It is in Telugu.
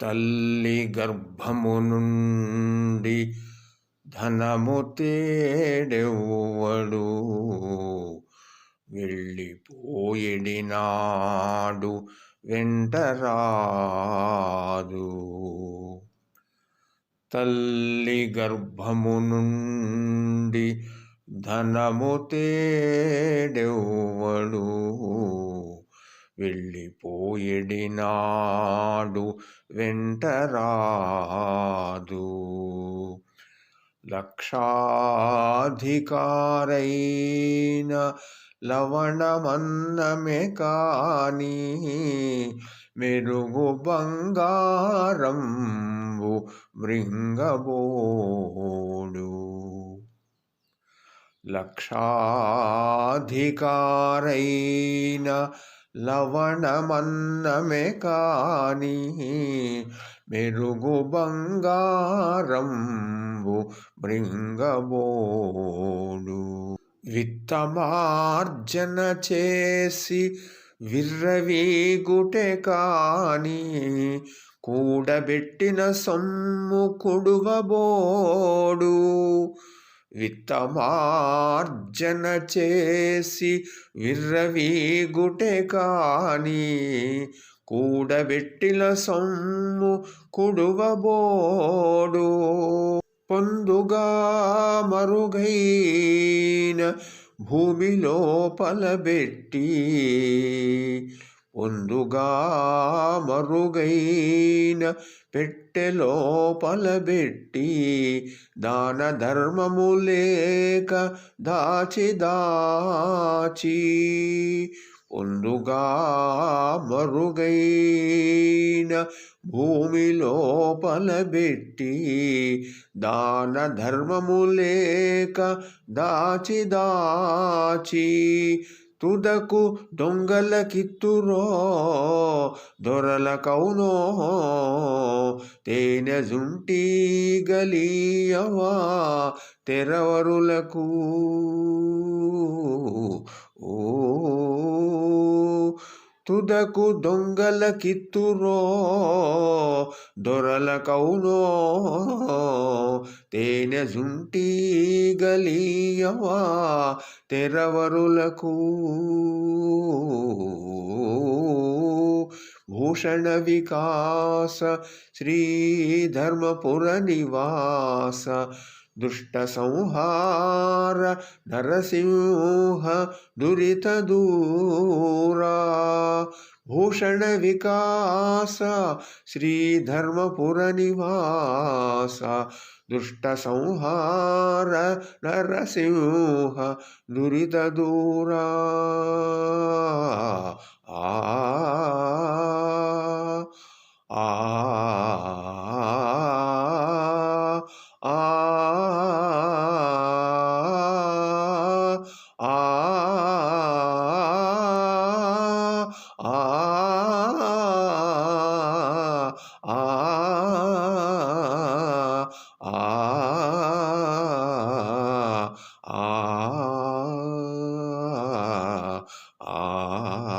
తల్లి గర్భము నుండి ధనము తేడెవ్వడు. వెళ్ళిపోయిడినాడు వెంటరాదు. తల్లి గర్భము నుండి ధనము తేడెవ్వడు. వెళ్ళిపోయేడినాడు వెంటరాదు. లక్షాధికారైన లవణమన్నమే కానీ మెరుగు బంగారంబు మృంగబోడు. లక్షాధికారైన లవణమన్నమే కాని మెరుగు బంగారంబు బృంగబోడు విత్తమార్జన చేసి విర్రవీగుటె కాని కూడబెట్టిన సొమ్ము కొడువబోడు. విత్తమార్జన చేసి విర్రవీగుటె కాని కూడబెట్టిల సొమ్ము కుడువబోడు. పొందుగా మరుగైన భూమి లోపలబెట్టి పొందుగా మరుగైన పెట్టె లోపలబెట్టి దాన ధర్మము లేక దాచి దాచి పొందుగా మరుగైన భూమి లోపలబెట్టి దాన ధర్మము లేక దాచి దాచి తుదకు దొంగల కిత్తురో దొరల కౌనో తేనె జుంటి గలీయవా తెరవరులకు. ఓ తుదకు దొంగల కిత్తురో దొరల కౌనో తేనె జుంటి గలీయవా తెరవరులకు. భూషణ వికాస శ్రీ ధర్మపుర నివాస ದುಷ್ಟಸಂಹಾರ ನರಸಿಂಹ ದುರಿತ ದೂರ. ಭೂಷಣ ವಿಕಾಸ ಶ್ರೀಧರ್ಮಪುರ ನಿವಾಸ ದುಷ್ಟ ಸಂಹಾರ ನರಸಿಂಹ ದುರಿತ ದೂರ. ಆ ಆ. ఆ ఆ ఆ